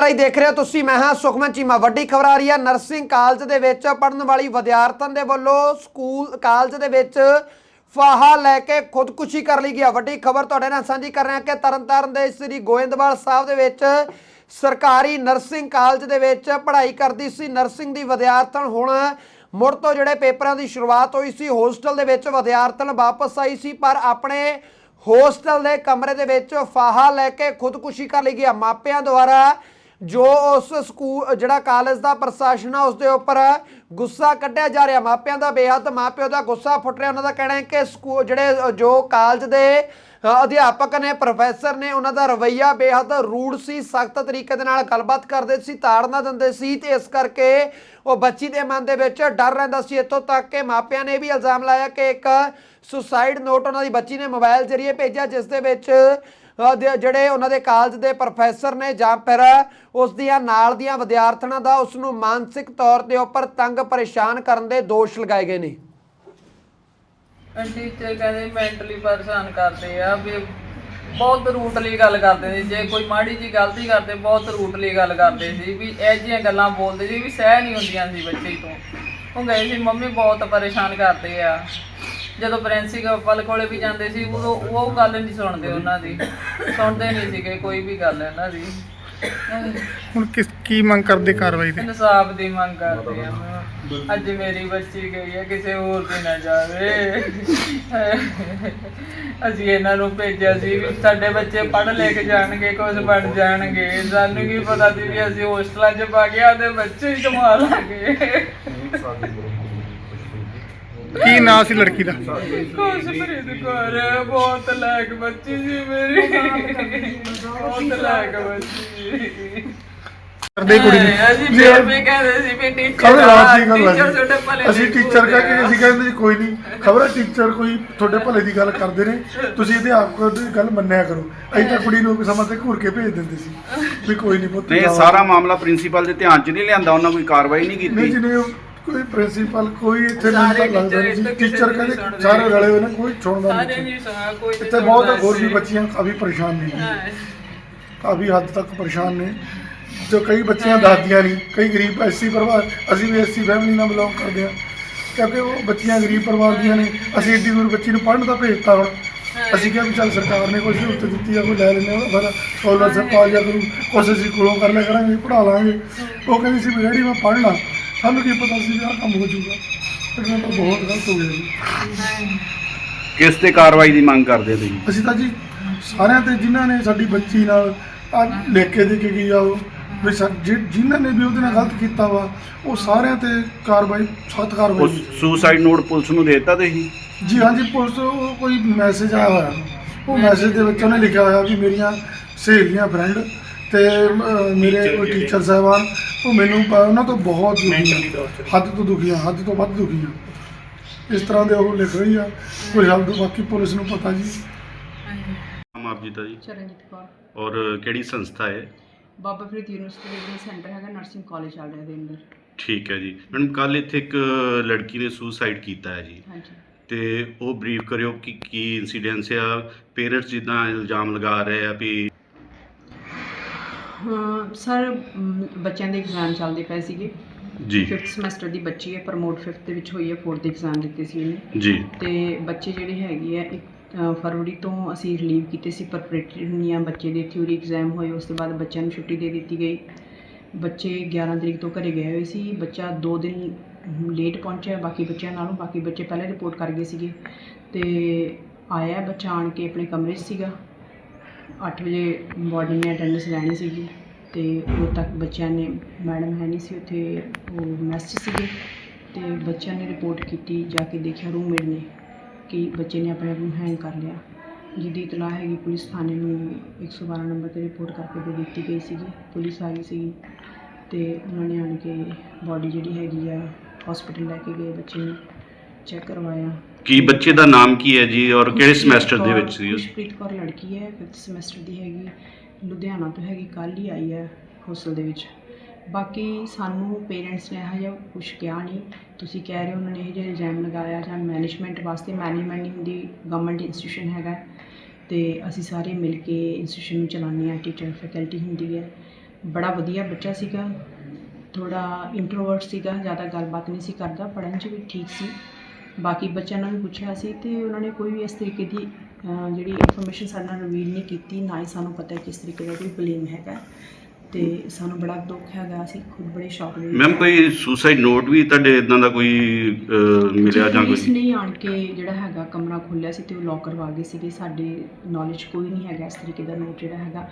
ਰਾਈ ਦੇਖ ਰਹੇ ਹੋ ਤੁਸੀਂ, ਮੈਂ ਹਾਂ ਸੁਖਮਨ ਚੀਮਾ। ਵੱਡੀ ਖਬਰ ਆ ਰਹੀ ਹੈ, ਨਰਸਿੰਗ ਕਾਲਜ ਦੇ ਵਿੱਚ ਪੜਨ ਵਾਲੀ ਵਿਦਿਆਰਥਣ ਦੇ ਵੱਲੋਂ ਸਕੂਲ, ਕਾਲਜ ਦੇ ਵਿੱਚ ਫਾਹਾ ਲੈ ਕੇ ਖੁਦਕੁਸ਼ੀ ਕਰ ਲਈ ਗਿਆ। ਵੱਡੀ ਖਬਰ ਤੁਹਾਡੇ ਨਾਲ ਸਾਂਝੀ ਕਰ ਰਹੇ ਹਾਂ ਕਿ ਤਰਨਤਾਰਨ ਦੇ ਸ੍ਰੀ ਗੋਇੰਦਵਾਲ ਸਾਹਿਬ ਦੇ ਵਿੱਚ ਸਰਕਾਰੀ ਨਰਸਿੰਗ ਕਾਲਜ ਦੇ ਵਿੱਚ ਪੜ੍ਹਾਈ ਕਰਦੀ ਸੀ। ਨਰਸਿੰਗ ਦੀ ਵਿਦਿਆਰਥਣ ਹੁਣ ਮੁੜ ਤੋਂ ਜਿਹੜੇ ਪੇਪਰਾਂ ਦੀ ਸ਼ੁਰੂਆਤ ਹੋਈ ਸੀ, ਹੋਸਟਲ ਦੇ ਵਿੱਚ ਵਿਦਿਆਰਥਣ ਵਾਪਸ ਆਈ ਸੀ, ਪਰ ਆਪਣੇ ਹੋਸਟਲ ਦੇ ਕਮਰੇ ਦੇ ਵਿੱਚ ਫਾਹਾ ਲੈ ਕੇ ਖੁਦਕੁਸ਼ੀ ਕਰ ਲਈ ਗਿਆ। ਮਾਪਿਆਂ ਦੁਆਰਾ ਜੋ ਉਸ ਸਕੂਲ ਜਿਹੜਾ ਕਾਲਜ ਦਾ ਪ੍ਰਸ਼ਾਸਨ ਆ ਉਸ ਦੇ ਉੱਪਰ ਗੁੱਸਾ ਕੱਢਿਆ ਜਾ ਰਿਹਾ। ਮਾਪਿਆਂ ਦਾ ਬੇਹੱਦ, ਮਾਪਿਓ ਦਾ ਗੁੱਸਾ ਫੁੱਟ ਰਿਹਾ। ਉਹਨਾਂ ਦਾ ਕਹਿਣਾ ਹੈ ਕਿ ਸਕੂਲ ਜਿਹੜੇ ਜੋ ਕਾਲਜ ਦੇ ਅਧਿਆਪਕ ਨੇ, ਪ੍ਰੋਫੈਸਰ ਨੇ, ਉਹਨਾਂ ਦਾ ਰਵੱਈਆ ਬੇਹੱਦ ਰੂੜ ਸੀ, ਸਖਤ ਤਰੀਕੇ ਦੇ ਨਾਲ ਗੱਲਬਾਤ ਕਰਦੇ ਸੀ ਤਾੜਨਾ ਦਿੰਦੇ ਸੀ ਤੇ ਇਸ ਕਰਕੇ ਉਹ ਬੱਚੀ ਦੇ ਮਨ ਦੇ ਵਿੱਚ ਡਰ ਰਹਿੰਦਾ ਸੀ। ਇੱਥੋਂ ਤੱਕ ਕਿ ਮਾਪਿਆਂ ਨੇ ਵੀ ਇਲਜ਼ਾਮ ਲਾਇਆ ਕਿ ਇੱਕ ਸੁਸਾਈਡ ਨੋਟ ਉਹਨਾਂ ਦੀ ਬੱਚੀ ਨੇ ਮੋਬਾਈਲ ਜ਼ਰੀਏ ਭੇਜਿਆ, ਜਿਸ ਦੇ ਵਿੱਚ ਦੇ- ਜਿਹੜੇ ਉਹਨਾਂ ਦੇ ਕਾਲਜ ਦੇ ਪ੍ਰੋਫੈਸਰ ਨੇ ਜਾਂ ਫਿਰ ਉਸ ਦੀਆਂ ਨਾਲ ਦੀਆਂ ਵਿਦਿਆਰਥਣਾਂ ਦਾ ਉਸ ਨੂੰ ਮਾਨਸਿਕ ਤੌਰ ਦੇ ਉੱਪਰ ਤੰਗ ਪਰੇਸ਼ਾਨ ਕਰਨ ਦੇ ਦੋਸ਼ ਲਗਾਏ ਗਏ ਨੇ। ਟੀਚਰ ਕਹਿੰਦੇ ਮੈਂਟਲੀ ਪਰੇਸ਼ਾਨ ਕਰਦੇ ਆ ਵੀ ਬਹੁਤ ਰੂਟਲੀ ਗੱਲ ਕਰਦੇ ਸੀ। ਜੇ ਕੋਈ ਮਾੜੀ ਜੀ ਗਲਤੀ ਕਰਦੇ, ਬਹੁਤ ਰੂਟਲੀ ਗੱਲ ਕਰਦੇ ਸੀ ਵੀ ਇਹ ਜਿਹੀਆਂ ਗੱਲਾਂ ਬੋਲਦੇ ਸੀ ਵੀ ਸਹਿ ਨਹੀਂ ਹੁੰਦੀਆਂ ਸੀ ਬੱਚੇ ਤੋਂ। ਉਹ ਗਏ ਸੀ, ਮੰਮੀ ਬਹੁਤ ਪਰੇਸ਼ਾਨ ਕਰਦੇ ਆ। ਜਦੋਂ ਪ੍ਰਿੰਸੀਪਲ ਕੋਲੇ ਵੀ ਜਾਂਦੇ ਸੀ ਉਦੋਂ ਉਹ ਗੱਲ ਨਹੀਂ ਸੁਣਦੇ ਉਹਨਾਂ ਦੀ। ਸੁਣਦੇ ਨਹੀਂ ਸੀਗੇ ਕੋਈ ਵੀ ਗੱਲ ਇਹਨਾਂ ਦੀ। ਹੁਣ ਕਿਸ ਕੀ ਮੰਗ ਕਰਦੇ ਕਾਰਵਾਈ ਦੀ? ਇਨਸਾਫ ਦੀ ਮੰਗ ਕਰਦੇ ਆ ਮੈਂ। ਅੱਜ ਮੇਰੀ ਬੱਚੀ ਗਈ ਹੈ ਕਿਸੇ ਹੋਰ ਦੀ ਨਾ ਜਾਵੇ। ਅਸੀਂ ਇਹਨਾਂ ਨੂੰ ਭੇਜਿਆ ਸੀ ਵੀ ਸਾਡੇ ਬੱਚੇ ਪੜ੍ਹ ਲਿਖ ਜਾਣਗੇ ਕੁਝ ਬਣ ਜਾਣਗੇ। ਸਾਨੂੰ ਕੀ ਪਤਾ ਸੀ ਵੀ ਅਸੀਂ ਹੋਸਟਲਾਂ 'ਚ ਪਾ ਕੇ ਆਦੇ ਬੱਚੇ ਹੀ ਕਮਾ ਲਾਂਗੇ। ਕੀ ਨਾਂ ਸੀ ਲੜਕੀ ਦਾ? ਖੁਸ਼ਪ੍ਰੀਤ ਕੌਰ ਬਹੁਤ ਲਾਇਕ ਬੱਚੀ ਸੀ ਮੇਰੀ। ਬਹੁਤ ਲਾਇਕ ਬੱਚੀ। ਕਰਦੇ ਕੁੜੀ ਨੂੰ। ਅਸੀਂ ਫਿਰ ਵੀ ਕਹਿੰਦੇ ਸੀ ਵੀ ਟੀਚਰ ਖਬਰ ਰਾਤ ਦੀ ਗੱਲ ਟੀਚਰ ਤੁਹਾਡੇ ਹੈ ਭਲੇ ਅਸੀਂ ਟੀਚਰ ਕਰਕੇ ਕਹਿੰਦੇ ਜੀ ਕੋਈ ਨਹੀਂ ਖਬਰ ਟੀਚਰ ਕੋਈ ਤੁਹਾਡੇ ਭਲੇ ਦੀ ਗੱਲ ਕਰਦੇ ਨੇ। ਤੁਸੀਂ ਅਧਿਆਪਕ ਦੀ ਗੱਲ ਮੰਨਿਆ ਕਰੋ। ਅਸੀਂ ਤਾਂ ਕੁੜੀ ਨੂੰ ਸਮਾਂ ਤੇ ਘੂਰ ਕੇ ਭੇਜ ਦਿੰਦੇ ਸੀ ਵੀ ਕੋਈ ਨਹੀਂ ਪੁੱਤ ਨਹੀਂ ਇਹ ਜਾਓ। ਸਾਰਾ ਮਾਮਲਾ ਪ੍ਰਿੰਸੀਪਲ ਦੇ ਧਿਆਨ 'ਚ ਨਹੀਂ ਲਿਆਂਦਾ ਉਹਨਾਂ ਕੋਈ ਕਾਰਵਾਈ ਨਹੀਂ ਨਹੀਂ ਕੀਤੀ। ਜਿਹਨੇ ਕੋਈ ਪ੍ਰਿੰਸੀਪਲ ਕੋਈ ਇੱਥੇ ਸਾਰੇ ਮੈਨੂੰ ਤਾਂ ਲੱਗਦਾ ਨਹੀਂ teacher ਇੱਥੇ ਟੀਚਰ ਕਹਿੰਦੇ ਸੁਣਦੇ। ਸਾਰੇ ਰਲੇ ਹੋਏ ਨੇ ਕੋਈ ਸੁਣਦਾ ਸਾਰੇ ਨਹੀਂ ਨਹੀਂ ਸੁਣਾ ਕੋਈ ਨਹੀਂ ਇੱਥੇ ਬਹੁਤ ਹੋਰ ਵੀ। ਬੱਚੀਆਂ ਕਾਫੀ ਪਰੇਸ਼ਾਨ ਨੇ। ਕਾਫੀ ਹੱਦ ਤੱਕ ਪਰੇਸ਼ਾਨ ਨੇ। ਜੋ ਕਈ ਬੱਚੀਆਂ ਦੱਸਦੀਆਂ ਨਹੀਂ ਕਈ ਗਰੀਬ ਐਸੀ ਪਰਿਵਾਰ ਅਸੀਂ ਵੀ ਐਸੀ ਫੈਮਿਲੀ ਨਾਲ ਬਿਲੋਂਗ ਕਰਦੇ ਹਾਂ। ਕਿਉਂਕਿ ਉਹ ਬੱਚੀਆਂ ਗਰੀਬ ਪਰਿਵਾਰ ਦੀਆਂ ਨੇ ਅਸੀਂ ਏਡੀ ਦੂਰ ਬੱਚੀ ਨੂੰ ਪੜ੍ਹਨ ਦਾ ਭੇਜਤਾ ਹੁਣ। ਅਸੀਂ ਕਿਹਾ ਵੀ ਚੱਲ ਸਰਕਾਰ ਨੇ ਕੋਈ ਸਹੂਲਤ ਦਿੱਤੀ ਆ ਕੋਈ ਲੈ ਲੈਂਦੇ ਹਾਂ ਫਿਰ ਸਕਾਲਰਸ਼ਿਪ ਆ ਜਾ ਕਰੂ। ਕੁਛ ਅਸੀਂ ਕੋਲੋਂ ਕਰ ਲਿਆ ਕਰਾਂਗੇ ਪੜ੍ਹਾ ਲਾਂਗੇ। ਉਹ ਕਹਿੰਦੀ ਸੀ ਵੀ ਡੈਡੀ ਮੈਂ ਪੜ੍ਹਨਾ। ਸਾਨੂੰ ਕੀ ਪਤਾ ਸੀ ਵੀ ਆਹ ਕੰਮ ਹੋ ਜਾਊਗਾ। ਇਹ ਤਾਂ ਬਹੁਤ ਗਲਤ ਹੋ ਗਿਆ ਜੀ। ਕਿਸ ਤੇ ਕਾਰਵਾਈ ਦੀ ਮੰਗ ਕਰਦੇ ਹੋ ਤੁਸੀਂ? ਅਸੀਂ ਤਾਂ ਜੀ ਸਾਰਿਆਂ ਤੇ ਜਿਨ੍ਹਾਂ ਨੇ ਸਾਡੀ ਬੱਚੀ ਨਾਲ ਆ ਲਿਖ ਕੇ ਦੇ ਕੇ ਗਈ ਆ ਉਹ ਵੀ ਸਾ- ਜਿ- ਜਿਨ੍ਹਾਂ ਨੇ ਵੀ ਉਹਦੇ ਨਾਲ ਗਲਤ ਕੀਤਾ ਵਾ ਉਹ ਸਾਰਿਆਂ ਤੇ ਕਾਰਵਾਈ ਸਖਤ ਉਹ ਕਾਰਵਾਈ ਸੁਸਾਈਡ ਨੋਟ ਪੁਲਿਸ ਨੂੰ ਦੇਤਾ ਤੁਸੀਂ? ਜੀ ਹਾਂਜੀ ਪੁਲਿਸ ਤੋਂ ਉਹ ਕੋਈ ਮੈਸੇਜ ਆਇਆ ਹੋਇਆ। ਉਹ ਮੈਸੇਜ ਦੇ ਵਿੱਚ ਉਹਨੇ ਲਿਖਿਆ ਹੋਇਆ ਵੀ ਮੇਰੀਆਂ ਸਹੇਲੀਆਂ ਫਰੈਂਡ ਤੇ ਅਹ, ਮੇਰੇ ਕੋਈ ਟੀਚਰ ਸਾਹਿਬਾਨ ਉਹ ਮੈਨੂੰ ਪ- ਉਹਨਾਂ ਤੋਂ ਬਹੁਤ ਦੁਖੀ ਆ। ਹੱਦ ਤੋਂ ਦੁਖੀ ਆ ਹੱਦ ਤੋਂ ਵੱਧ ਦੁਖੀ ਆ। ਇਸ ਤਰ੍ਹਾਂ ਦੇ ਉਹ ਲਿਖ ਰਹੀ ਆ। ਕੋਈ ਹੱਲ ਤੋਂ ਬਾਕੀ ਪੁਲਿਸ ਨੂੰ ਪਤਾ ਜੀ। ਨਾਮ ਆਪ ਜੀ ਦਾ ਜੀ। ਚਰਨਜੀਤ ਕੌਰ। ਔਰ ਕਿਹੜੀ ਸੰਸਥਾ ਹੈ? ਬਾਬਾ ਫਰੀਦ ਯੂਨੀਵਰਸਿਟੀ ਦੇ ਸੈਂਟਰ ਹੈਗਾ ਨਰਸਿੰਗ ਕਾਲਜ ਰਿਹਾ ਦੇ ਅੰਦਰ। ਠੀਕ ਹੈ ਜੀ। ਮੈਡਮ ਕੱਲ ਇੱਥੇ ਇੱਕ ਲੜਕੀ ਨੇ ਸੁਸਾਈਡ ਕੀਤਾ ਹੈ ਜੀ। ਹਾਂਜੀ। ਤੇ ਉਹ ਬਰੀਫ ਕਰਿਓ ਕਿ ਕੀ ਇਨਸੀਡੈਂਸ ਆ। ਪੇਰੈਂਟਸ ਜਿੱਦਾਂ ਇਲਜ਼ਾਮ ਲਗਾ ਰਹੇ ਆ ਵੀ ਹਾਂ ਸਰ ਬੱਚਿਆਂ ਦੇ ਐਗਜ਼ਾਮ ਚੱਲਦੇ ਪਏ ਸੀਗੇ। ਜੀ। 5th ਸਮੈਸਟਰ ਦੀ ਬੱਚੀ ਹੈ ਪ੍ਰਮੋਟ 5th ਦੇ ਵਿੱਚ ਹੋਈ ਹੈ 4th ਦੇ ਐਗਜ਼ਾਮ ਦਿੱਤੇ ਸੀ ਉਹਨੇ। ਜੀ। ਤੇ ਬੱਚੇ ਜਿਹੜੇ ਹੈਗੇ ਆ ਇੱਕ ਅ, ਫਰਵਰੀ ਤੋਂ ਅਸੀਂ ਰਿਲੀਵ ਕੀਤੇ ਸੀ ਪ੍ਰੈਪਰੇਟਰੀ ਹੁੰਦੀਆਂ ਬੱਚੇ ਦੇ ਥਿਊਰੀ ਐਗਜ਼ਾਮ ਹੋਏ ਉਸ ਤੋਂ ਬਾਅਦ ਬੱਚਿਆਂ ਨੂੰ ਛੁੱਟੀ ਦੇ ਦਿੱਤੀ ਗਈ। ਬੱਚੇ 11 ਤਰੀਕ ਤੋਂ ਘਰੇ ਗਏ ਹੋਏ ਸੀ ਬੱਚਾ 2 ਦਿਨ ਲੇਟ ਪਹੁੰਚਿਆ ਬਾਕੀ ਬੱਚਿਆਂ ਨਾਲੋਂ ਬਾਕੀ ਬੱਚੇ ਪਹਿਲੇ ਰਿਪੋਰਟ ਕਰ ਗਏ ਸੀਗੇ। ਤੇ ਆਇਆ ਬੱਚਾ ਆਣ ਕੇ ਆਪਣੇ ਕਮਰੇ 'ਚ ਸੀਗਾ। ਅੱਠ ਵਜੇ ਵਾਰਡਨ ਨੇ ਅਟੈਂਡੈਂਸ ਲੈਣੀ ਸੀਗੀ ਤੇ ਉਦੋਂ ਤੱਕ ਬੱਚਿਆਂ ਨੇ ਮੈਡਮ ਹੈ ਨਹੀਂ ਸੀ ਉੱਥੇ, ਉਹ ਮੈਸ ਸੀਗੇ ਤੇ ਬੱਚਿਆਂ ਨੇ ਰਿਪੋਰਟ ਕੀਤੀ, ਜਾ ਕੇ ਦੇਖਿਆ ਰੂਮਮੇਟ ਨੇ ਕਿ ਬੱਚੇ ਨੇ ਆਪਣੇ ਆਪ ਨੂੰ ਹੈਂਗ ਕਰ ਲਿਆ। ਜਿਹਦੀ ਇਤਲਾਹ ਹੈਗੀ, ਪੁਲਿਸ ਥਾਣੇ ਨੂੰ 112 ਨੰਬਰ ਤੇ ਰਿਪੋਰਟ ਕਰਕੇ ਦੇ ਦਿੱਤੀ ਗਈ ਸੀਗੀ। ਪੁਲਿਸ ਆ ਗਈ ਸੀਗੀ ਤੇ ਉਹਨਾਂ ਨੇ ਆਣ ਕੇ ਬਾਡੀ ਜਿਹੜੀ ਹੈਗੀ ਆ ਹਸਪੀਟਲ ਲੈ ਕੇ ਗਏ, ਬੱਚੇ ਨੂੰ ਚੈੱਕ ਕਰਵਾਇਆ। ਕੀ ਬੱਚੇ ਦਾ ਨਾਮ ਕੀ ਹੈ ਜੀ ਔਰ ਕਿਹੜੇ ਖੁਸ਼ਪ੍ਰੀਤ ਸਮੈਸਟਰ ਦੇ ਕੌਰ- ਵਿੱਚ ਸੀ ਉਹ? ਖੁਸ਼ਪ੍ਰੀਤ ਕੌਰ ਲੜਕੀ ਹੈ 5th ਸਮੈਸਟਰ ਦੀ ਹੈਗੀ। ਲੁਧਿਆਣਾ ਤੋਂ ਹੈਗੀ ਕੱਲ ਹੀ ਆਈ ਹੈ ਹੋਸਟਲ ਦੇ ਵਿੱਚ। ਬਾਕੀ ਸਾਨੂੰ ਪੇਰੈਂਟਸ ਨੇ ਇਹੋ ਜਿਹਾ ਕੁਝ ਕਿਹਾ ਨਹੀਂ। ਤੁਸੀਂ ਕਹਿ ਰਹੇ ਹੋ ਉਹਨਾਂ ਨੇ ਇਹ ਜਿਹਾ ਇਲਜ਼ਾਮ ਲਗਾਇਆ ਜਾਂ ਮੈਨੇਜਮੈਂਟ ਵਾਸਤੇ ਮੈਨੇਜਮੈਂਟ ਨਹੀਂ ਹੁੰਦੀ ਗਵਰਨਮੈਂਟ ਇੰਸਟੀਟਿਊਸ਼ਨ ਹੈਗਾ। ਤੇ ਅਸੀਂ ਸਾਰੇ ਮਿਲ ਕੇ ਇੰਸਟੀਟਿਊਸ਼ਨ ਨੂੰ ਚਲਾਉਂਦੇ ਹਾਂ ਟੀਚਰ ਫੈਕਲਟੀ ਹੁੰਦੀ ਹੈ। ਬੜਾ ਵਧੀਆ ਬੱਚਾ ਸੀਗਾ। ਥੋੜਾ ਇੰਟਰੋਵਰਟ ਸੀਗਾ ਜ਼ਿਆਦਾ ਗੱਲਬਾਤ ਨਹੀਂ ਸੀ ਕਰਦਾ ਪੜ੍ਹਨ 'ਚ ਵੀ ਠੀਕ ਸੀ। ਬਾਕੀ ਬੱਚਿਆਂ ਨਾਲ ਵੀ ਪੁੱਛਿਆ ਸੀ ਤੇ ਉਹਨਾਂ ਨੇ ਕੋਈ ਵੀ ਇਸ ਤਰੀਕੇ ਦੀ ਜਿਹੜੀ ਇਨਫੋਰਮੇਸ਼ਨ ਸਾਡੇ ਨਾਲ ਰਿਵੀਲ ਨਹੀਂ ਕੀਤੀ ਨਾ ਹੀ ਸਾਨੂੰ ਪਤਾ ਕਿਸ ਤਰੀਕੇ ਦਾ ਕੋਈ ਬਲੇਮ ਹੈਗਾ। ਤੇ ਸਾਨੂੰ ਬੜਾ ਦੁੱਖ ਹੈਗਾ ਅਸੀਂ ਖੁਦ ਬੜੇ ਸ਼ੌਕ ਵਿੱਚ ਮੈਮ ਕੋਈ ਸੁਸਾਈਡ ਨੋਟ ਵੀ ਤੁਹਾਡੇ ਇਦਾਂ ਦਾ ਕੋਈ ਮਿਲਿਆ ਜਾਂ ਕੋਈ? ਨੇ ਆਣ ਕੇ ਜਿਹੜਾ ਹੈਗਾ ਕਮਰਾ ਖੋਲ੍ਹਿਆ ਸੀ ਤੇ ਉਹ ਲੋਕ ਕਰਵਾ ਗਏ ਸੀਗੇ। ਸਾਡੇ ਨੌਲੇਜ ਕੋਈ ਨਹੀਂ ਹੈਗਾ ਇਸ ਤਰੀਕੇ ਦਾ ਨੋਟ ਜਿਹੜਾ ਹੈਗਾ।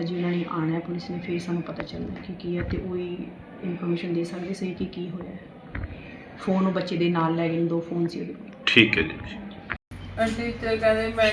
ਹਜੇ ਉਹਨਾਂ ਨੇ ਆਣਾ ਪੁਲਿਸ ਨੇ ਫਿਰ ਸਾਨੂੰ ਪਤਾ ਚੱਲਣਾ ਕਿ ਕੀ ਹੈ ਤੇ ਉਹ ਹੀ ਇਨਫੋਰਮੇਸ਼ਨ ਦੇ ਸਕਦੇ ਸੀ ਕਿ ਕੀ ਹੋਇਆ ਹੈ। ਫੋਨ ਉਹ ਬੱਚੇ ਦੇ ਨਾਲ ਲੈ ਗਏ ਨੇ, ਦੋ ਫੋਨ ਸੀ ਉਹਦੇ ਕੋਲ। ਠੀਕ ਹੈ ਜੀ। ਟੀਚਰ ਕਹਿੰਦੇ ਮੈਂ